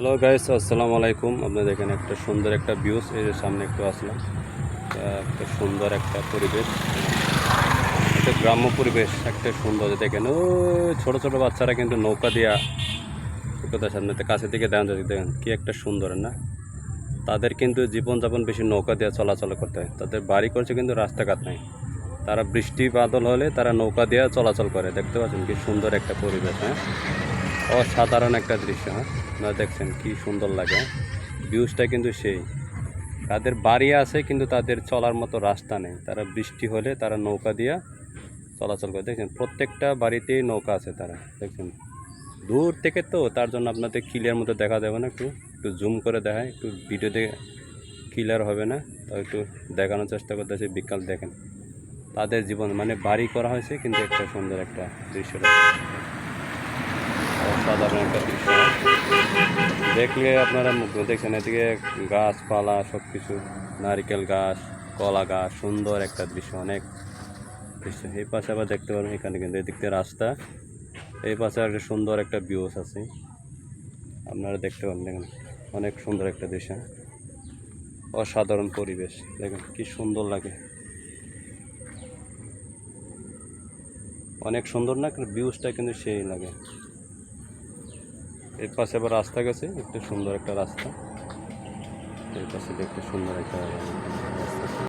Hello guys আসসালামু আলাইকুম। আপনাদের এখানে একটা সুন্দর একটা ভিউস এই যে সামনে একটু আসলাম। একটা সুন্দর একটা পরিবেশ। একটা গ্রাম্য পরিবেশ, একটা সুন্দর দেখেন ও ছোট ছোট বাচ্চারা কিন্তু নৌকা দিয়া সামনে কাছে থেকে দেন দেখেন, কি একটা সুন্দর, না? তাদের কিন্তু জীবনযাপন বেশি নৌকা দিয়ে চলাচল করতে হয়। তাদের বাড়ি করছে কিন্তু রাস্তাঘাট নাই। তারা বৃষ্টি বাদল হলে তারা নৌকা দিয়ে চলাচল করে। দেখতে পাচ্ছেন কি সুন্দর একটা পরিবেশ হ্যাঁ? অসাধারণ একটা দৃশ্য হ্যাঁ? আপনারা দেখছেন, কি সুন্দর লাগে ভিউজটা কিন্তু সেই। তাদের বাড়ি আছে, কিন্তু তাদের চলার মতো রাস্তা নেই। তারা বৃষ্টি হলে তারা নৌকা দিয়া চলাচল করে। দেখছেন, প্রত্যেকটা বাড়িতেই নৌকা আছে তারা, দেখছেন? দূর থেকে তো, তার জন্য আপনাদের ক্লিয়ার মতো দেখা যাবে না একটু। একটু জুম করে দেখায় একটু ভিডিওতে ক্লিয়ার হবে না? তো একটু দেখানোর চেষ্টা করতে করতেছে, বিকাল দেখেন। তাদের জীবন মানে বাড়ি করা হয়েছে, কিন্তু একটা সুন্দর একটা দৃশ্য। অসাধারণ একটা দৃশ্য দেখলে আপনারা মুগ্ধ, দেখছেন এদিকে গাছপালা সব কিছু নারকেল গাছ, কলা গাছ, সুন্দর একটা দৃশ্য, অনেক দৃশ্য। এই পাশে আবার দেখতে পারেন এখানে কিন্তু এদিক দিয়ে রাস্তা। এই পাশে একটা সুন্দর একটা ভিউস আছে। আপনারা দেখতে পারেন, দেখেন, অনেক সুন্দর একটা দৃশ্য। অসাধারণ পরিবেশ, দেখেন, কি সুন্দর লাগে। অনেক সুন্দর না ভিউসটা কিন্তু সেই লাগে। এর পাশে আবার রাস্তা গেছে একটু সুন্দর একটা রাস্তা। এর পাশে দেখতে সুন্দর একটা